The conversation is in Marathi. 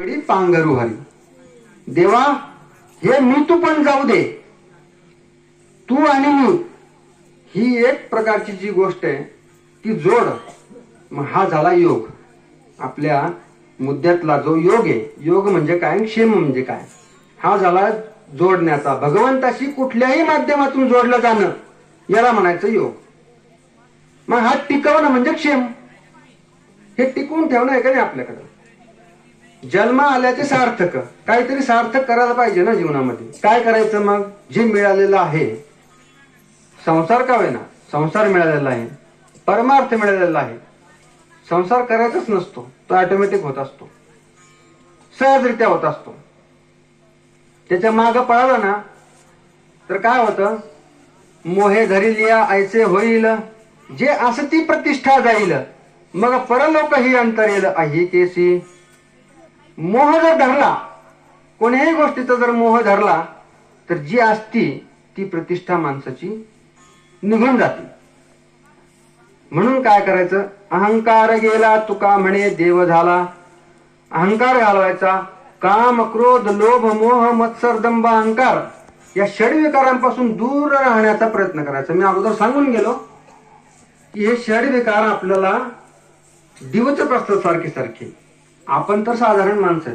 पांघरू हरी. देवा हे मी तू पण जाऊ दे. तू आणि मी ही एक प्रकारची जी गोष्ट आहे ती जोड. मग हा झाला योग. आपल्या मुद्द्यातला जो योग आहे योग म्हणजे काय क्षेम म्हणजे काय? हा झाला जोडण्याचा. भगवंताशी कुठल्याही माध्यमातून जोडलं जाणं याला म्हणायचं योग. मग हा टिकवणं म्हणजे क्षेम. हे टिकवून ठेवणं आहे का नाही आपल्याकडं? जन्म आल्याचे सार्थक. काहीतरी सार्थक करायला पाहिजे ना जीवनामध्ये. काय करायचं मग? जे मिळालेलं आहे. संसार का होईना? संसार मिळालेला आहे. परमार्थ मिळालेला आहे. संसार करायचाच नसतो. तो ऑटोमॅटिक होत असतो. सहजरित्या होत असतो. त्याच्या माग पळाला ना तर काय होतं? मोहे धरिलिया ऐसे होईल. जे असं ती प्रतिष्ठा जाईल. मग परलोकही अंतर येईल. आहे केसी मोह जर धरला कोणत्याही गोष्टीचा जर मोह धरला तर जी असती ती प्रतिष्ठा माणसाची निघून जाते. म्हणून काय करायचं? अहंकार गेला तुका म्हणे देव झाला. अहंकार घालवायचा काम क्रोध लोभ मोह मत्सर दंभ अहंकार या षडविकारांपासून दूर राहण्याचा प्रयत्न करायचा. मी अगोदर सांगून गेलो की हे षडविकार आपल्याला दिवच प्रस्ताव सारखे सारखे आपण तर साधारण माणसं